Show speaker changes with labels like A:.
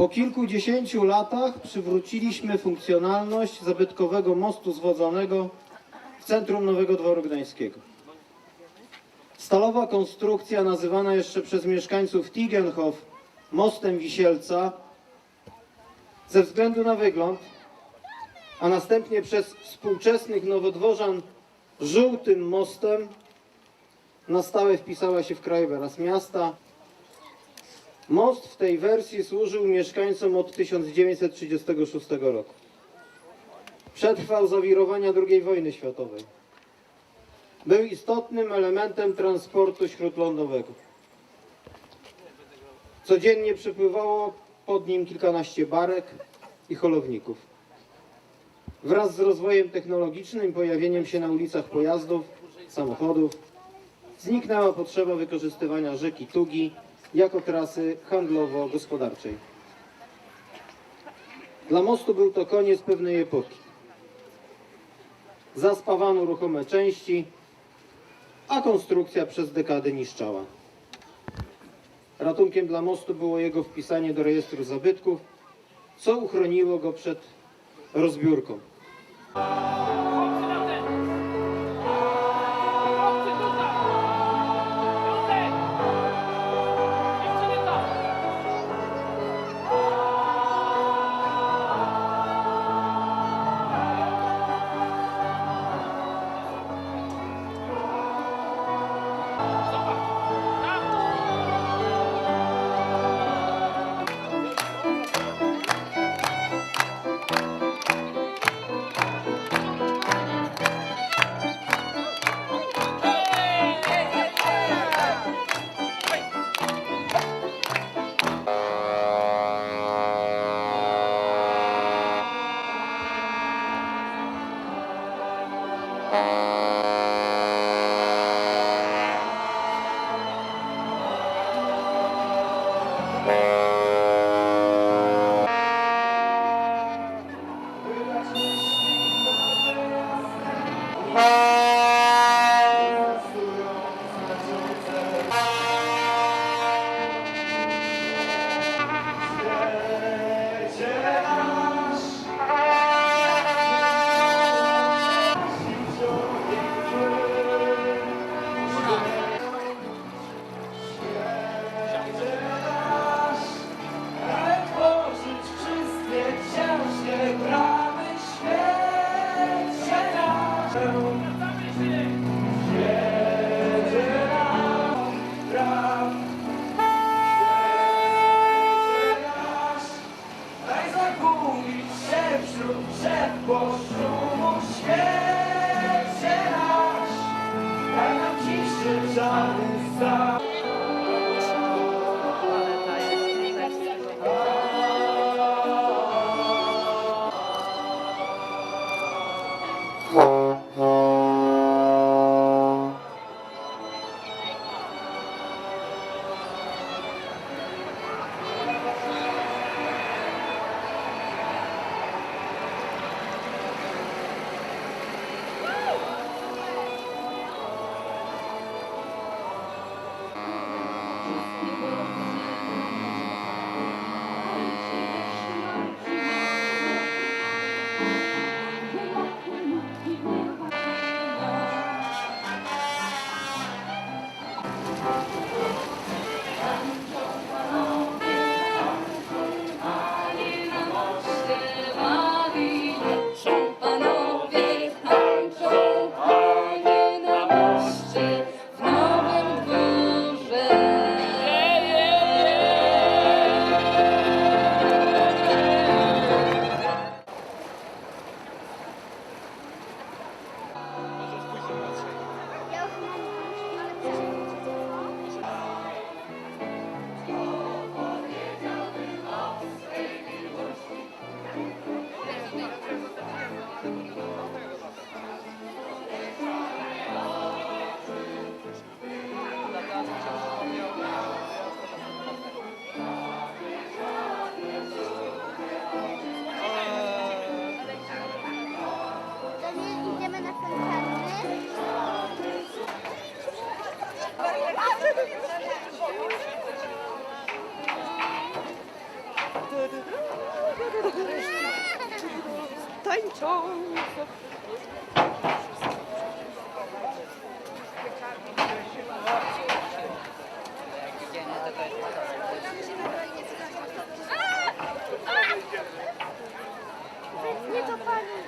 A: Po kilkudziesięciu latach przywróciliśmy funkcjonalność zabytkowego mostu zwodzonego w centrum Nowego Dworu Gdańskiego. Stalowa konstrukcja, nazywana jeszcze przez mieszkańców Tigenhof mostem Wisielca, ze względu na wygląd, a następnie przez współczesnych nowodworzan żółtym mostem, na stałe wpisała się w krajobraz miasta. Most w tej wersji służył mieszkańcom od 1936 roku. Przetrwał zawirowania II wojny światowej. Był istotnym elementem transportu śródlądowego. Codziennie przypływało pod nim kilkanaście barek i holowników. Wraz z rozwojem technologicznym pojawieniem się na ulicach pojazdów, samochodów, zniknęła potrzeba wykorzystywania rzeki Tugi jako trasy handlowo-gospodarczej. Dla mostu był to koniec pewnej epoki. Zaspawano ruchome części, a konstrukcja przez dekady niszczała. Ratunkiem dla mostu było jego wpisanie do rejestru zabytków, co uchroniło go przed rozbiórką.
B: Ale 감사
C: Tańczą.
D: Nie to pani.